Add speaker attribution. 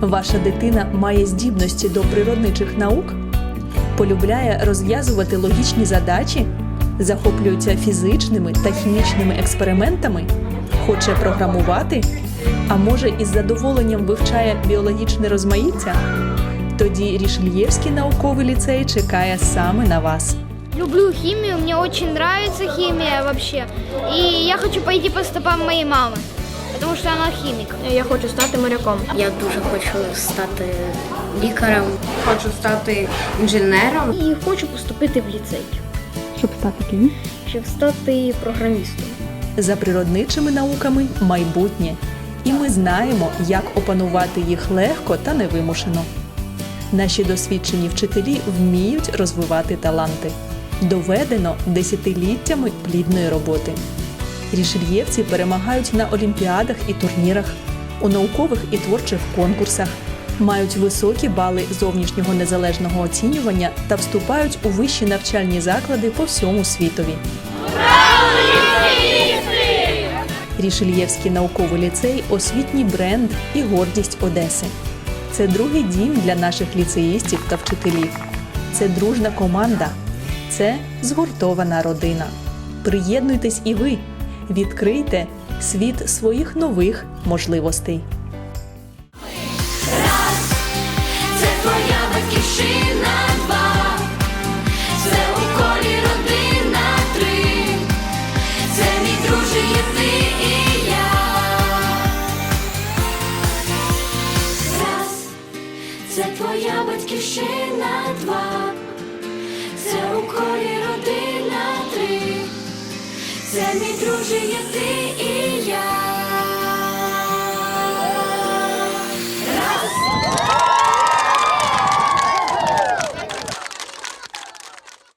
Speaker 1: Ваша дитина має здібності до природничих наук, полюбляє розв'язувати логічні задачі, захоплюється фізичними та хімічними експериментами, хоче програмувати, а може із задоволенням вивчає біологічне розмаїття. Тоді Рішельєвський науковий ліцей чекає саме на вас.
Speaker 2: Люблю химию, мне очень нравится химия вообще. И я хочу пойти по стопам моей мамы, потому что она химик.
Speaker 3: Я хочу стати моряком.
Speaker 4: Я дуже хочу стати лікарем.
Speaker 3: Хочу стати інженером.
Speaker 2: І хочу поступити в ліцей,
Speaker 5: Щоб стати ким?
Speaker 2: щоб стати програмістом.
Speaker 1: За природничими науками майбутнє, і ми знаємо, як опанувати їх легко та невимушено. Наші досвідчені вчителі вміють розвивати таланти. Доведено десятиліттями плідної роботи. Рішельєвці перемагають на олімпіадах і турнірах, у наукових і творчих конкурсах, мають високі бали зовнішнього незалежного оцінювання та вступають у вищі навчальні заклади по всьому світові. Рішельєвський науковий ліцей освітній бренд і гордість Одеси. Це другий дім для наших ліцеїстів та вчителів. Це дружна команда, це згуртована родина. Приєднуйтесь і ви, відкрийте світ своїх нових можливостей.
Speaker 6: Це твоя батьківщина два, це у колі родина три, це мій друже є і я. Раз, це твоя батьківщина два, це мій друже є ти і я.